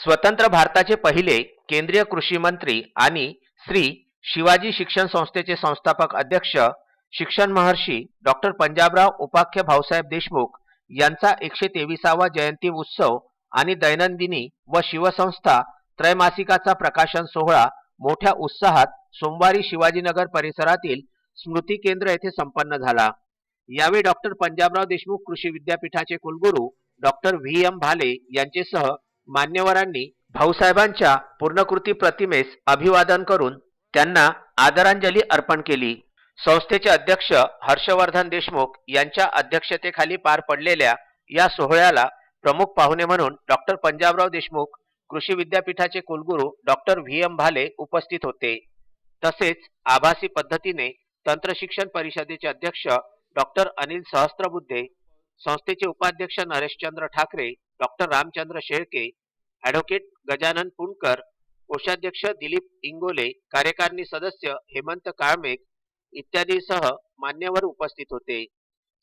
स्वतंत्र भारताचे पहिले केंद्रीय कृषी मंत्री आणि श्री शिवाजी शिक्षण संस्थेचे संस्थापक अध्यक्ष शिक्षण महर्षी डॉक्टर पंजाबराव उपाख्य भाऊसाहेब देशमुख यांचा एकशे तेविसावा जयंती उत्सव आणि दैनंदिनी व शिवसंस्था त्रैमासिकाचा प्रकाशन सोहळा मोठ्या उत्साहात सोमवारी शिवाजीनगर परिसरातील स्मृती केंद्र येथे संपन्न झाला. यावेळी डॉक्टर पंजाबराव देशमुख कृषी विद्यापीठाचे कुलगुरू डॉक्टर व्ही. एम. भाले यांचेसह मान्यवरांनी भाऊसाहेबांच्या पूर्णकृती प्रतिमेस अभिवादन करून त्यांना आदरांजली अर्पण केली. संस्थेचे अध्यक्ष हर्षवर्धन देशमुख यांच्या अध्यक्षतेखाली पार पडलेल्या या सोहळ्याला प्रमुख पाहुणे म्हणून डॉक्टर पंजाबराव देशमुख कृषी विद्यापीठाचे कुलगुरू डॉक्टर व्ही एम भाले उपस्थित होते. तसेच आभासी पद्धतीने तंत्र शिक्षण परिषदेचे अध्यक्ष डॉक्टर अनिल सहस्त्रबुद्धे संस्थेचे उपाध्यक्ष नरेशचंद्र ठाकरे डॉक्टर रामचंद्र शेळके ॲडव्होकेट गजानन पुणकर कोषाध्यक्ष दिलीप इंगोले कार्यकारिणी सदस्य हेमंत काळमेघ इत्यादीसह मान्यवर उपस्थित होते.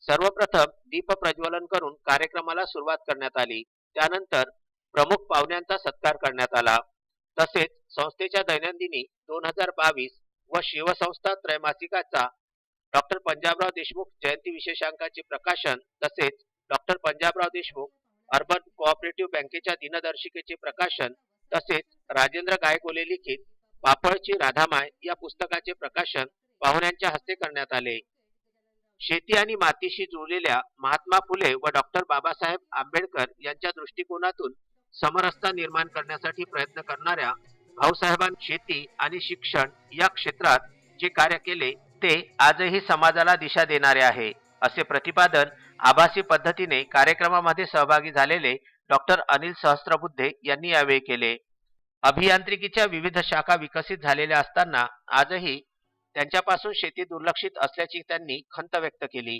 सर्वप्रथम दीप प्रज्वलन करून कार्यक्रमाला सुरुवात करण्यात आली. त्यानंतर प्रमुख पाहुण्यांचा सत्कार करण्यात आला. तसेच संस्थेच्या दैनंदिनी दोन हजार बावीस व शिवसंस्था त्रैमासिकाचा डॉक्टर पंजाबराव देशमुख जयंती विशेषांकाचे प्रकाशन तसेच doctor Panjabrao Deshmukh urban cooperative बँकेच्या दिनदर्शिकेचे प्रकाशन तसेच राजेंद्र गायकोले लिखित पापळची राधामाय या पुस्तकाचे प्रकाशन पाहुण्यांच्या हस्ते करण्यात आले. शेती आणि मातीशी जुळलेल्या महात्मा फुले व डॉक्टर बाबासाहेब आंबेडकर यांच्या दृष्टिकोनातून समरसता निर्माण करण्यासाठी प्रयत्न करणाऱ्या भाऊसाहेबां शेती आणि शिक्षण या क्षेत्रात जे कार्य केले ते आजही समाजाला दिशा देणारे आहे असे प्रतिपादन आभासी पद्धतीने कार्यक्रमामध्ये सहभागी झालेले डॉक्टर अनिल सहस्त्रबुद्धे यांनी यावेळी केले. अभियांत्रिकीच्या विविध शाखा विकसित झालेल्या असताना आजही त्यांच्यापासून शेती दुर्लक्षित असल्याची त्यांनी खंत व्यक्त केली.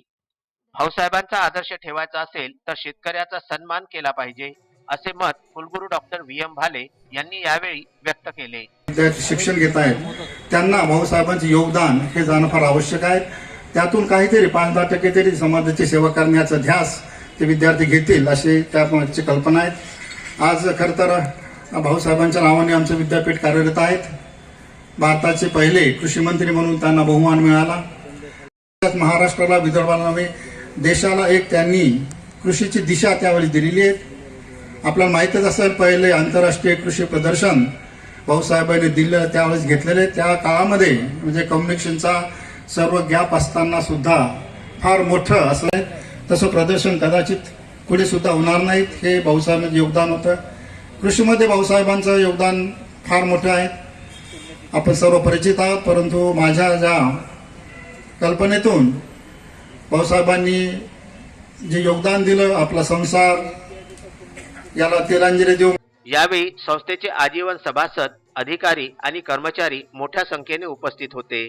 भाऊसाहेबांचा आदर्श ठेवायचा असेल तर शेतकऱ्याचा सन्मान केला पाहिजे असे मत कुलगुरू डॉक्टर व्ही एम भाले यांनी यावेळी व्यक्त केले. शिक्षण घेत आहेत. त्यांना भाऊसाहेबांचे योगदान हे जाणं फार आवश्यक आहे. त्यातून काहीतरी पाच दहा टक्के तरी समाजाची सेवा करण्याचा ध्यास ते विद्यार्थी घेतील अशी त्याची कल्पना आहे आज खरं तर भाऊसाहेबांच्या नावाने आमचं विद्यापीठ कार्यरत आहेत. भारताचे पहिले कृषी मंत्री म्हणून त्यांना बहुमान मिळाला. महाराष्ट्राला विदर्भाला नव्हे देशाला एक त्यांनी कृषीची दिशा त्यावेळी दिलेली आहे. आपल्याला माहीतच असेल पहिले आंतरराष्ट्रीय कृषी प्रदर्शन भाऊसाहेबांनी दिलं त्यावेळेस घेतलेले त्या काळामध्ये म्हणजे कम्युनिकेशनचा सर्व गॅप असताना सुद्धा फार मोठं असं आहे. तसं प्रदर्शन कदाचित पुढे सुद्धा होणार नाहीत हे भाऊसाहेबांचं योगदान होतं. कृषीमध्ये भाऊसाहेबांचं योगदान फार मोठं आहे. आपण सर्व परिचित आहोत परंतु माझ्या ज्या कल्पनेतून भाऊसाहेबांनी जे योगदान दिलं आपला संसार याला तिलांजली देऊन यावेळी संस्थेचे आजीवन सभासद अधिकारी आणि कर्मचारी मोठ्या संख्येने उपस्थित होते.